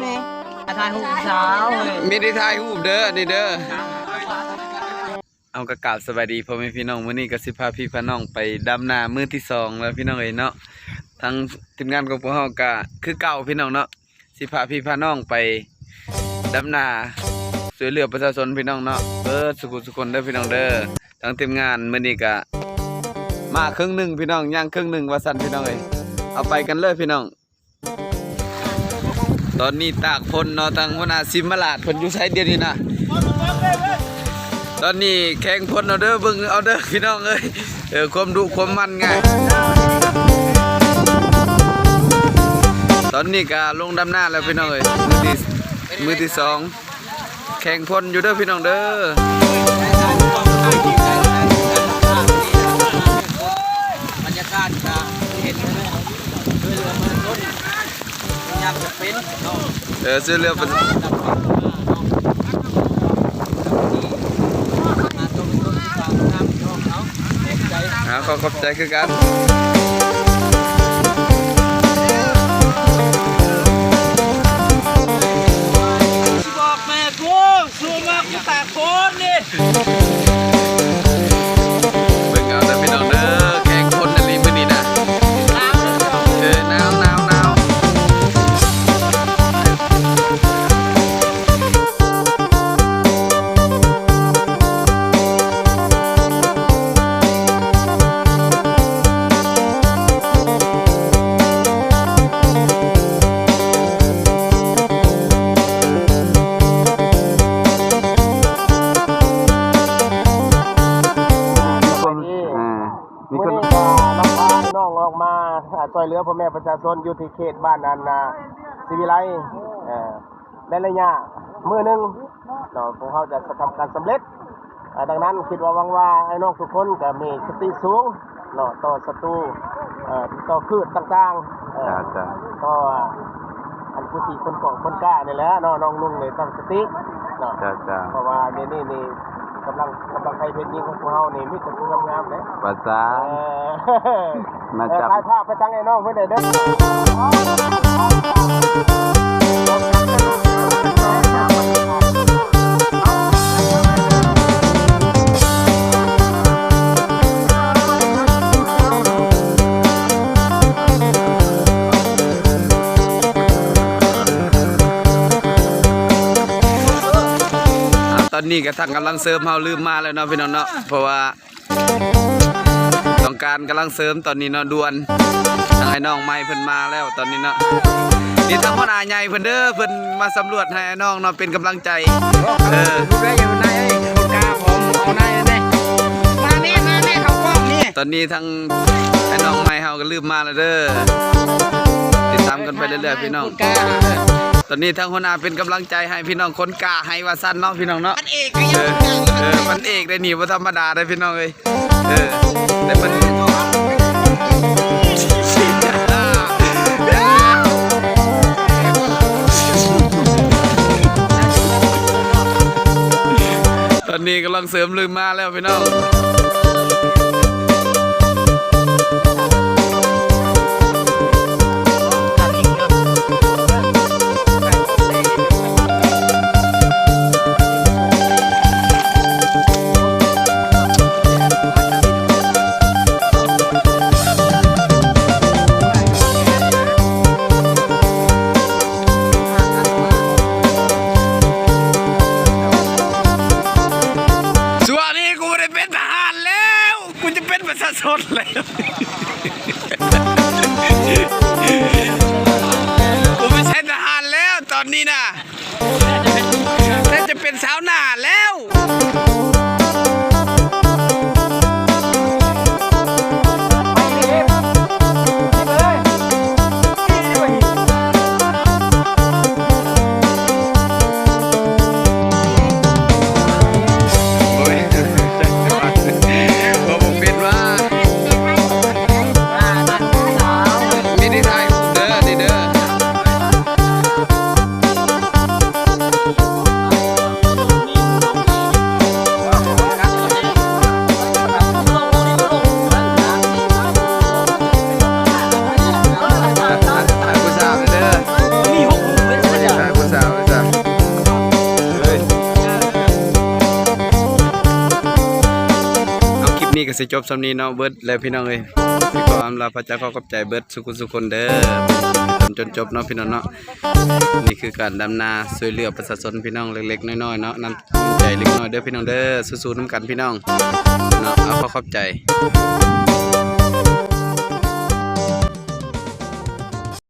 แม่ทายหูสาวเว้ยมีได้ถ่ายรูปเด้อนี่เด้อเอากระกาบสวัสดีพ่อแม่พี่น้องมื้อนี้ก็สิพาพี่พาน้องไปดำนามื้อที่สองแล้วพี่น้องเอ้ยเนาะทั้งทีมงานของพวกเฮาก็คือเก่าพี่น้องเนาะสิพาพี่พาน้องไปดำนาช่วยเหลือประชาชนพี่น้องเนาะเบิดสุขุสุคนเด้อพี่น้องเด้อทั้งทีมงานมื้อนี้ก็มาครึ่งหนึ่งพี่น้องย่างครึ่งหนึ่งว่าซั่นพี่น้องเอ้ยเอาไปกันเลยพี่น้อง ตอนนี้ตากพลเนาะทางหัวนาซิมมาลาดเพิ่นอยู่ไสเดียวนี้นะตอนนี้แข่งพลเอาเด้อเบิ่งเอาเด้อพี่น้องเอ้ยเออความดุความมันไงตอนนี้ก็ลงดำหน้าแล้วพี่น้องเอ้ยมือที่มือที่สองแข่งพลอยู่เด้อพี่น้องเด้อ เป็นเออซื้อเรือเป็นมาตรงต้นที่ทางน้ำน้องเขาใจหาขอขอบใจคือกันบอกแม่กูสู้มากกูตากคนนี่ วยเหลือพ่อแม่ประชาชนอยู่ที่เขตบ้านนันนาศิวิไลเอ่อในระยะมือหนึงเนาะพวกเขาจะทำการสำเร็จดังนั้นคิดว่าวังว่าไอ้น้องทุกคนก็มีสติสูงเนาะต่อศัตรูเอ่อต่อพืชต่างๆเอ่อจ้าจ้าก็อันผู้ที่คนเกาคนกล้านี่แหละเนาะน้องนุ่งนี่ตั้งสติเนาะเพราะว่าเดี๋ยนี้นี่ กำลังกำลังใครเป็นยิงของพวกเรานี่มีแต่ผู้งามๆเลยภาษาเออมาจับเออถ่ายภาพไปทางไอ้น้องเพื่อนเด้อเด้อ อ่าตอนนี้ก็ทางกำลังเสริมเฮาลืมมาแล้วเนาะพี่น้องเนาะเพราะว่าต้องการกำลังเสริมตอนนี้เนาะด่วนทางไอ้น้องใหม่เพิ่นมาแล้วตอนนี้เนาะนี่ทางหัวหน้าใหญ่เพิ่นเด้อเพิ่นมาสำรวจให้ไอ้น้องเนาะเป็นกำลังใจเออดูได้ยังไงไอ้คนกล้าผมเอาหน้าแน่มาแม่มาแม่เขากล้องนี่ตอนนี้ทางไอ้น้องใหม่เฮาก็ลืมมาแล้วเด้อติดตามกันไปเรื่อยๆพี่น้องกล้า ตอนนี้ทางหัวหน้าเป็นกำลังใจให้พี่น้องคนกล้าให้ว่าสั้นเนาะพี่น้องเนาะ มันเอกก็เอยังอเออมันเอกได้หนีบ่ธรรมดาได้พี่น้องเอ้ยเออแต่มันตอนนี้กำลังเสริมลืมมาแล้วพี่น้อง ซะสดเลยผมเป็นทหารแล้วตอนนี้นะแต่จะเป็นสาวหน้าแล้ว ก็สิจบสำนีเนาะเบิดแล้วพี่น้องเอ้ยพี่ขออำลาพระเจ้าขอขอบใจเบิดสุขุสุคนเด้อจนจนจบเนาะพี่น้องเนาะนี่คือการดำนาช่วยเหลือประชาชนพี่น้องเล็กๆน้อยๆเนาะน้ำใจเล็กน้อยเด้อพี่น้องเด้อสู้ๆน้ำกันพี่น้องเนาะเอาขอขอบใจ